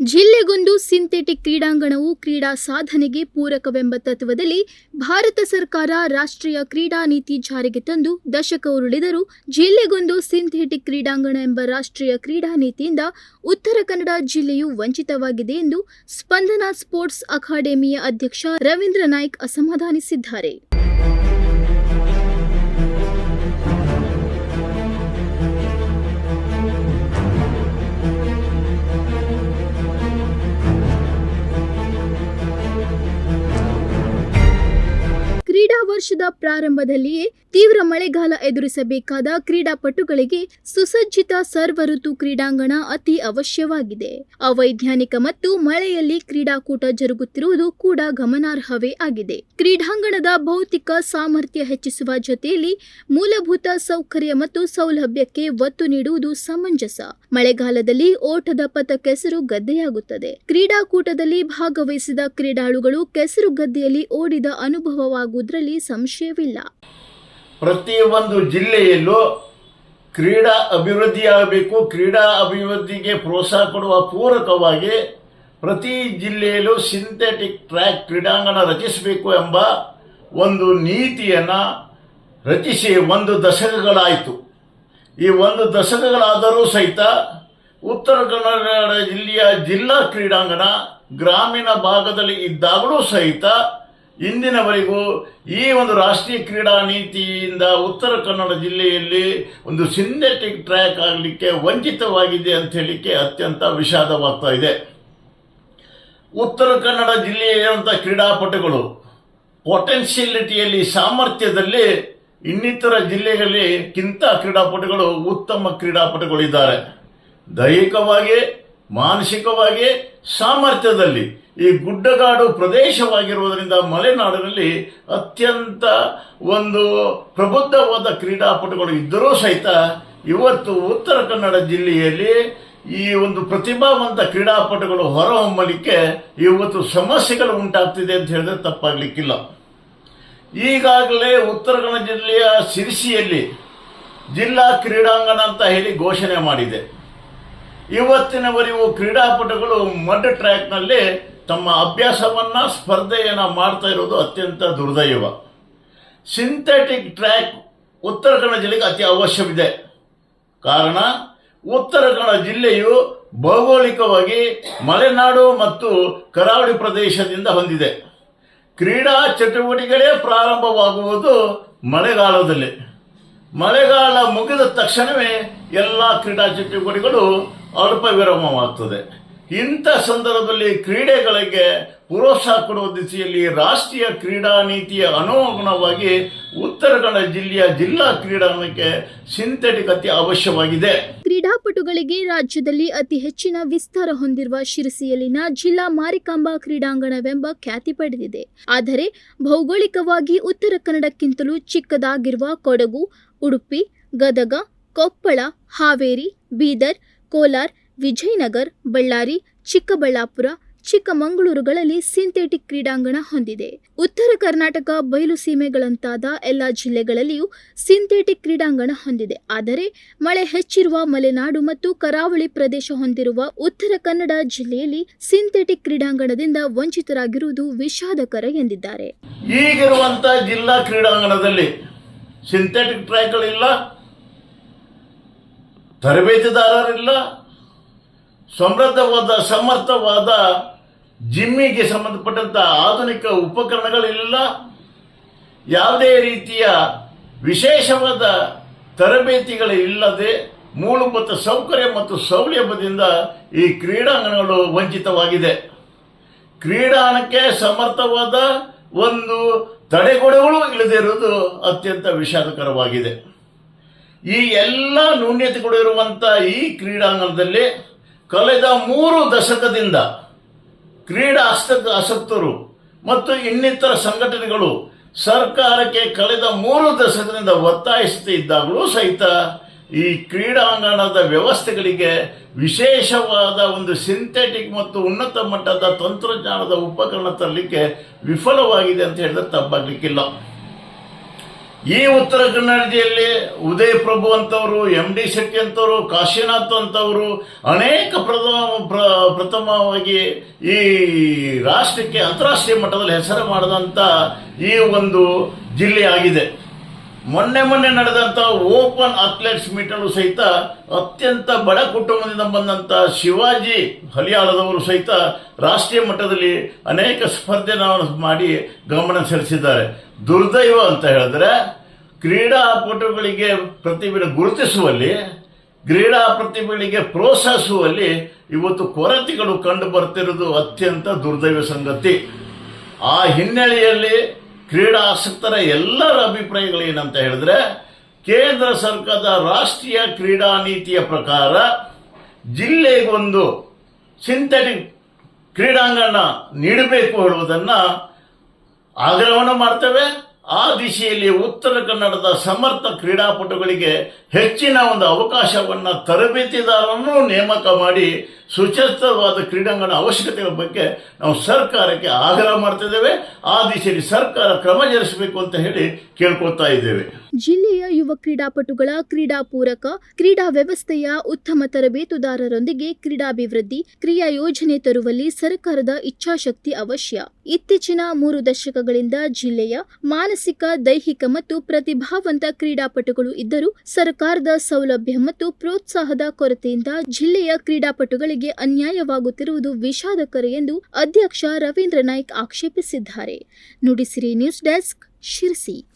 ಜಿಲ್ಲೆಗೊಂದು synthetic ಕ್ರೀಡಾಂಗಣವು ಕ್ರೀಡಾ ಸಾಧನೆಗೆ ಪೂರಕವೆಂಬ ತತ್ವದಲ್ಲಿ ಭಾರತ ಸರ್ಕಾರ ರಾಷ್ಟ್ರೀಯ ಕ್ರೀಡಾ ನೀತಿ ಜಾರಿಗೆ ತಂದು ದಶಕ ಉರುಳಿದರೂ ಜಿಲ್ಲೆಗೊಂದು ಸಿಂಥೆಟಿಕ್ ಕ್ರೀಡಾಂಗಣ ಎಂಬ ರಾಷ್ಟ್ರೀಯ ಕ್ರೀಡಾ ನೀತಿಯಿಂದ ಉತ್ತರ ಕನ್ನಡ ಜಿಲ್ಲೆಯು ವಂಚಿತವಾಗಿದೆ ಎಂದು ಸ್ಪಂದನ ಸ್ಪೋರ್ಟ್ಸ್ ಅಕಾಡೆಮಿಯ ಅಧ್ಯಕ್ಷ ರವೀಂದ್ರ ನಾಯ್ಕ್ ಅಸಮಾಧಾನಿಸಿದ್ದಾರೆ. ಪ್ರಾರಂಭದಲ್ಲಿಯೇ ತೀವ್ರ ಮಳೆಗಾಲ ಎದುರಿಸಬೇಕಾದ ಕ್ರೀಡಾಪಟುಗಳಿಗೆ ಸುಸಜ್ಜಿತ ಸರ್ವ ಋತು ಕ್ರೀಡಾಂಗಣ ಅತಿ ಅವಶ್ಯವಾಗಿದೆ. ಅವೈಜ್ಞಾನಿಕ ಮತ್ತು ಮಳೆಯಲ್ಲಿ ಕ್ರೀಡಾಕೂಟ ಜರುಗುತ್ತಿರುವುದು ಕೂಡ ಗಮನಾರ್ಹವೇ ಆಗಿದೆ. ಕ್ರೀಡಾಂಗಣದ ಭೌತಿಕ ಸಾಮರ್ಥ್ಯ ಹೆಚ್ಚಿಸುವ ಜೊತೆಯಲ್ಲಿ ಮೂಲಭೂತ ಸೌಕರ್ಯ ಮತ್ತು ಸೌಲಭ್ಯಕ್ಕೆ ಒತ್ತು ನೀಡುವುದು ಸಮಂಜಸ. ಮಳೆಗಾಲದಲ್ಲಿ ಓಟದ ಪಥ ಕೆಸರು ಗದ್ದೆಯಾಗುತ್ತದೆ. ಕ್ರೀಡಾಕೂಟದಲ್ಲಿ ಭಾಗವಹಿಸಿದ ಕ್ರೀಡಾಳುಗಳು ಕೆಸರು ಗದ್ದೆಯಲ್ಲಿ ಓಡಿದ ಅನುಭವವಾಗುವುದರಲ್ಲಿ ಸಂಶಯವಿಲ್ಲ ಪ್ರತಿಯೊಂದು ಜಿಲ್ಲೆಯಲ್ಲೂ ಕ್ರೀಡಾ ಅಭಿವೃದ್ಧಿಯಾಗಬೇಕು, ಕ್ರೀಡಾ ಅಭಿವೃದ್ಧಿಗೆ ಪ್ರೋತ್ಸಾಹ ಕೊಡುವ ಪೂರಕವಾಗಿ ಪ್ರತಿ ಜಿಲ್ಲೆಯಲ್ಲೂ ಸಿಂಥೆಟಿಕ್ ಟ್ರ್ಯಾಕ್ ಕ್ರೀಡಾಂಗಣ ರಚಿಸಬೇಕು ಎಂಬ ಒಂದು ನೀತಿಯನ್ನು ರಚಿಸಿ ಒಂದು ದಶಕಗಳಾಯಿತು. ಈ ಒಂದು ದಶಕಗಳಾದರೂ ಸಹಿತ ಉತ್ತರ ಕನ್ನಡ ಜಿಲ್ಲೆಯ ಜಿಲ್ಲಾ ಕ್ರೀಡಾಂಗಣ ಗ್ರಾಮೀಣ ಭಾಗದಲ್ಲಿ ಇದ್ದಾಗಲೂ ಸಹಿತ ಇಂದಿನವರೆಗೂ ಈ ಒಂದು ರಾಷ್ಟ್ರೀಯ ಕ್ರೀಡಾ ನೀತಿಯಿಂದ ಉತ್ತರ ಕನ್ನಡ ಜಿಲ್ಲೆಯಲ್ಲಿ ಒಂದು ಸಿಂಥೆಟಿಕ್ ಟ್ರ್ಯಾಕ್ ಆಗಲಿಕ್ಕೆ ವಂಚಿತವಾಗಿದೆ ಅಂತ ಹೇಳಲಿಕ್ಕೆ ಅತ್ಯಂತ ವಿಷಾದವಾಗ್ತಾ ಇದೆ. ಉತ್ತರ ಕನ್ನಡ ಜಿಲ್ಲೆಯಂಥ ಕ್ರೀಡಾಪಟುಗಳು ಪೊಟೆನ್ಷಿಯಲಿಟಿಯಲ್ಲಿ ಸಾಮರ್ಥ್ಯದಲ್ಲಿ ಇನ್ನಿತರ ಜಿಲ್ಲೆಗಳಿಗಿಂತ ಕ್ರೀಡಾಪಟುಗಳು ಉತ್ತಮ ಕ್ರೀಡಾಪಟುಗಳಿದ್ದಾರೆ. ದೈಹಿಕವಾಗಿ, ಮಾನಸಿಕವಾಗಿ, ಸಾಮರ್ಥ್ಯದಲ್ಲಿ ಈ ಗುಡ್ಡಗಾಡು ಪ್ರದೇಶವಾಗಿರುವುದರಿಂದ ಮಲೆನಾಡಿನಲ್ಲಿ ಅತ್ಯಂತ ಒಂದು ಪ್ರಬುದ್ಧವಾದ ಕ್ರೀಡಾಪಟುಗಳು ಇದ್ದರೂ ಸಹಿತ ಇವತ್ತು ಉತ್ತರ ಕನ್ನಡ ಜಿಲ್ಲೆಯಲ್ಲಿ ಈ ಒಂದು ಪ್ರತಿಭಾವಂತ ಕ್ರೀಡಾಪಟುಗಳು ಹೊರಹೊಮ್ಮಲಿಕ್ಕೆ ಇವತ್ತು ಸಮಸ್ಯೆಗಳು ಉಂಟಾಗ್ತಿದೆ ಅಂತ ಹೇಳಿದ್ರೆ ತಪ್ಪಾಗಲಿಕ್ಕಿಲ್ಲ. ಈಗಾಗಲೇ ಉತ್ತರ ಕನ್ನಡ ಜಿಲ್ಲೆಯ ಸಿರಿಸಿಯಲ್ಲಿ ಜಿಲ್ಲಾ ಕ್ರೀಡಾಂಗಣ ಅಂತ ಹೇಳಿ ಘೋಷಣೆ ಮಾಡಿದೆ. ಇವತ್ತಿನವರೆಗೂ ಕ್ರೀಡಾಪಟುಗಳು ಮಡ್ ಟ್ರ್ಯಾಕ್ನಲ್ಲಿ ತಮ್ಮ ಅಭ್ಯಾಸವನ್ನ ಸ್ಪರ್ಧೆಯನ್ನು ಮಾಡ್ತಾ ಇರೋದು ಅತ್ಯಂತ ದುರ್ದೈವ. ಸಿಂಥೆಟಿಕ್ ಟ್ರ್ಯಾಕ್ ಉತ್ತರ ಕನ್ನಡ ಜಿಲ್ಲೆಗೆ ಅತಿ ಅವಶ್ಯವಿದೆ. ಕಾರಣ, ಉತ್ತರ ಕನ್ನಡ ಜಿಲ್ಲೆಯು ಭೌಗೋಳಿಕವಾಗಿ ಮಲೆನಾಡು ಮತ್ತು ಕರಾವಳಿ ಪ್ರದೇಶದಿಂದ ಹೊಂದಿದೆ. ಕ್ರೀಡಾ ಚಟುವಟಿಕೆಗಳೇ ಪ್ರಾರಂಭವಾಗುವುದು ಮಳೆಗಾಲದಲ್ಲಿ. ಮಳೆಗಾಲ ಮುಗಿದ ತಕ್ಷಣವೇ ಎಲ್ಲ ಕ್ರೀಡಾ ಚಟುವಟಿಕೆಗಳು ಅಲ್ಪ ವಿರಾಮವಾಗ್ತದೆ ಇಂಥ ಸಂದರ್ಭದಲ್ಲಿ ಕ್ರೀಡೆಗಳಿಗೆ ಪ್ರೋತ್ಸಾಹ ಕೊಡುವ ದಿಸೆಯಲ್ಲಿ ರಾಷ್ಟ್ರೀಯ ಕ್ರೀಡಾ ನೀತಿಯ ಅನುಗುಣವಾಗಿ ಉತ್ತರ ಕನ್ನಡ ಜಿಲ್ಲೆಯ ಜಿಲ್ಲಾ ಕ್ರೀಡಾಂಗಣಕ್ಕೆ ಸಿಂಥೆಟಿಕ್ ಅತಿ ಅವಶ್ಯವಾಗಿದೆ. ಕ್ರೀಡಾಪಟುಗಳಿಗೆ ರಾಜ್ಯದಲ್ಲಿ ಅತಿ ಹೆಚ್ಚಿನ ವಿಸ್ತಾರ ಹೊಂದಿರುವ ಶಿರಸಿಯಲ್ಲಿನ ಜಿಲ್ಲಾ ಮಾರಿಕಾಂಬಾ ಕ್ರೀಡಾಂಗಣವೆಂಬ ಖ್ಯಾತಿ ಪಡೆದಿದೆ. ಆದರೆ ಭೌಗೋಳಿಕವಾಗಿ ಉತ್ತರ ಕನ್ನಡಕ್ಕಿಂತಲೂ ಚಿಕ್ಕದಾಗಿರುವ ಕೊಡಗು, ಉಡುಪಿ, ಗದಗ, ಕೊಪ್ಪಳ, ಹಾವೇರಿ, ಬೀದರ್, ಕೋಲಾರ್ ವಿಜಯನಗರ್, ಬಳ್ಳಾರಿ, ಚಿಕ್ಕಬಳ್ಳಾಪುರ, ಚಿಕ್ಕಮಗಳೂರುಗಳಲ್ಲಿ ಸಿಂಥೆಟಿಕ್ ಕ್ರೀಡಾಂಗಣ ಹೊಂದಿದೆ. ಉತ್ತರ ಕರ್ನಾಟಕ ಬಯಲು ಸೀಮೆಗಳಂತಾದ ಎಲ್ಲ ಜಿಲ್ಲೆಗಳಲ್ಲಿಯೂ ಸಿಂಥೆಟಿಕ್ ಕ್ರೀಡಾಂಗಣ ಹೊಂದಿದೆ. ಆದರೆ, ಮಳೆ ಹೆಚ್ಚಿರುವ ಮಲೆನಾಡು ಮತ್ತು ಕರಾವಳಿ ಪ್ರದೇಶ ಹೊಂದಿರುವ ಉತ್ತರ ಕನ್ನಡ ಜಿಲ್ಲೆಯಲ್ಲಿ ಸಿಂಥೆಟಿಕ್ ಕ್ರೀಡಾಂಗಣದಿಂದ ವಂಚಿತರಾಗಿರುವುದು ವಿಷಾದಕರ ಎಂದಿದ್ದಾರೆ. ಈಗಿರುವಂತ ಜಿಲ್ಲಾ ಕ್ರೀಡಾಂಗಣದಲ್ಲಿ ಸಿಂಥೆಟಿಕ್ ಟ್ರ್ಯಾಕ್ಗಳಿಲ್ಲ ತರಬೇತಿದಾರರಿಲ್ಲ ಸಮೃದ್ಧವಾದ, ಸಮರ್ಥವಾದ ಜಿಮ್ಮಿಗೆ ಸಂಬಂಧಪಟ್ಟಂತ ಆಧುನಿಕ ಉಪಕರಣಗಳಿಲ್ಲ. ಯಾವುದೇ ರೀತಿಯ ವಿಶೇಷವಾದ ತರಬೇತಿಗಳು ಇಲ್ಲದೆ ಮೂಲಭೂತ ಸೌಕರ್ಯ ಮತ್ತು ಸೌಲಭ್ಯದಿಂದ ಈ ಕ್ರೀಡಾಂಗಣಗಳು ವಂಚಿತವಾಗಿದೆ. ಕ್ರೀಡಾಂಗಣಕ್ಕೆ ಸಮರ್ಥವಾದ ಒಂದು ತಡೆಗೋಡೆಗಳು ಇಲ್ಲದಿರುವುದು ಅತ್ಯಂತ ವಿಷಾದಕರವಾಗಿದೆ. ಈ ಎಲ್ಲ ನ್ಯೂನ್ಯತೆಗಳು ಇರುವಂಥ ಈ ಕ್ರೀಡಾಂಗಣದಲ್ಲಿ ಕಳೆದ ಮೂರು ದಶಕದಿಂದ ಕ್ರೀಡಾ ಆಸಕ್ತ ಆಸಕ್ತರು ಮತ್ತು ಇನ್ನಿತರ ಸಂಘಟನೆಗಳು ಸರ್ಕಾರಕ್ಕೆ ಕಳೆದ ಮೂರು ದಶಕದಿಂದ ಒತ್ತಾಯಿಸುತ್ತಿದ್ದಾಗಲೂ ಸಹಿತ ಈ ಕ್ರೀಡಾಂಗಣದ ವ್ಯವಸ್ಥೆಗಳಿಗೆ ವಿಶೇಷವಾದ ಒಂದು ಸಿಂಥೆಟಿಕ್ ಮತ್ತು ಉನ್ನತ ಮಟ್ಟದ ತಂತ್ರಜ್ಞಾನದ ಉಪಕರಣ ತರಲಿಕ್ಕೆ ವಿಫಲವಾಗಿದೆ ಅಂತ ಹೇಳಿದ್ರೆ ತಪ್ಪಾಗಲಿಕ್ಕಿಲ್ಲ. ಈ ಉತ್ತರ ಕನ್ನಡ ಜಿಲ್ಲೆಯಲ್ಲಿ ಉದಯ ಪ್ರಭು ಅಂತವರು ಎಂ ಡಿ ಶೆಟ್ಟಿ ಅಂತವರು, ಕಾಶಿನಾಥ್ ಅಂತವರು ಅನೇಕ ಪ್ರಥಮ, ಪ್ರ- ಪ್ರಥಮವಾಗಿ ಈ ರಾಷ್ಟ್ರಕ್ಕೆ, ಅಂತಾರಾಷ್ಟ್ರೀಯ ಮಟ್ಟದಲ್ಲಿ ಹೆಸರು ಮಾಡಿದಂಥ ಈ ಒಂದು ಜಿಲ್ಲೆ ಆಗಿದೆ. ಮೊನ್ನೆ ಮೊನ್ನೆ ನಡೆದಂಥ ಓಪನ್ ಅಥ್ಲೆಟ್ಸ್ ಮೀಟಲ್ಲೂ ಸಹಿತ ಅತ್ಯಂತ ಬಡ ಕುಟುಂಬದಿಂದ ಬಂದಂತ ಶಿವಾಜಿ ಹಲಿಯಾಳದವರು ಸಹಿತ ರಾಷ್ಟ್ರೀಯ ಮಟ್ಟದಲ್ಲಿ ಅನೇಕ ಸ್ಪರ್ಧೆ ಮಾಡಿ ಗಮನ ಸೆಳೆಸಿದ್ದಾರೆ. ದುರ್ದೈವ ಅಂತ ಹೇಳಿದ್ರೆ ಕ್ರೀಡಾಪಟುಗಳಿಗೆ ಪ್ರತಿಭೆ ಗುರುತಿಸುವಲ್ಲಿ, ಕ್ರೀಡಾ ಪ್ರತಿಭೆಗಳಿಗೆ ಪ್ರೋತ್ಸಾಹಿಸುವಲ್ಲಿ ಇವತ್ತು ಕೊರತೆಗಳು ಕಂಡು ಬರ್ತಿರೋದು ಅತ್ಯಂತ ದುರ್ದೈವ ಸಂಗತಿ. ಆ ಹಿನ್ನೆಲೆಯಲ್ಲಿ ಕ್ರೀಡಾ ಆಸಕ್ತರ ಎಲ್ಲರ ಅಭಿಪ್ರಾಯಗಳು ಏನಂತ ಹೇಳಿದ್ರೆ, ಕೇಂದ್ರ ಸರ್ಕಾರದ ರಾಷ್ಟ್ರೀಯ ಕ್ರೀಡಾ ನೀತಿಯ ಪ್ರಕಾರ ಜಿಲ್ಲೆಗೊಂದು ಸಿಂಥೆಟಿಕ್ ಕ್ರೀಡಾಂಗಣ ನೀಡಬೇಕು ಹೇಳುವುದನ್ನ ಆಗ್ರಹವನ್ನು ಮಾಡ್ತೇವೆ. ಆ ದಿಶೆಯಲ್ಲಿ ಉತ್ತರ ಕನ್ನಡದ ಸಮರ್ಥ ಕ್ರೀಡಾಪಟುಗಳಿಗೆ ಹೆಚ್ಚಿನ ಒಂದು ಅವಕಾಶವನ್ನ ತರಬೇತಿದಾರರನ್ನು ನೇಮಕ ಮಾಡಿ ಸುಚರಿತವಾದ ಕ್ರೀಡಾಂಗಣ ಅವಶ್ಯಕತೆಗಳ ಬಗ್ಗೆ ನಾವು ಸರ್ಕಾರಕ್ಕೆ ಆಗ್ರಹ ಮಾಡ್ತಿದ್ದೇವೆ. ಆ ದಿಶೆಯಲ್ಲಿ ಸರ್ಕಾರ ಕ್ರಮ ಜರುಗಿಸಬೇಕು ಅಂತ ಹೇಳಿ ಕೇಳ್ಕೊತಾ ಇದ್ದೇವೆ. ಜಿಲ್ಲೆಯ ಯುವ ಕ್ರೀಡಾಪಟುಗಳ ಕ್ರೀಡಾ ಪೂರಕ ಕ್ರೀಡಾ ವ್ಯವಸ್ಥೆಯ ಉತ್ತಮ ತರಬೇತುದಾರರೊಂದಿಗೆ ಕ್ರೀಡಾಭಿವೃದ್ಧಿ ಕ್ರಿಯಾ ಯೋಜನೆ ತರುವಲ್ಲಿ ಸರ್ಕಾರದ ಇಚ್ಛಾಶಕ್ತಿ ಅವಶ್ಯ. ಇತ್ತೀಚಿನ ಮೂರು ದಶಕಗಳಿಂದ ಜಿಲ್ಲೆಯ ಮಾನಸಿಕ, ದೈಹಿಕ ಮತ್ತು ಪ್ರತಿಭಾವಂತ ಕ್ರೀಡಾಪಟುಗಳು ಇದ್ದರೂ ಸರ್ಕಾರದ ಸೌಲಭ್ಯ ಮತ್ತು ಪ್ರೋತ್ಸಾಹದ ಕೊರತೆಯಿಂದ ಜಿಲ್ಲೆಯ ಕ್ರೀಡಾಪಟುಗಳಿಗೆ ಅನ್ಯಾಯವಾಗುತ್ತಿರುವುದು ವಿಷಾದಕರ ಎಂದು ಅಧ್ಯಕ್ಷ Ravindra Naik ಆಕ್ಷೇಪಿಸಿದ್ದಾರೆ. Nudisiri news desk Sirsi.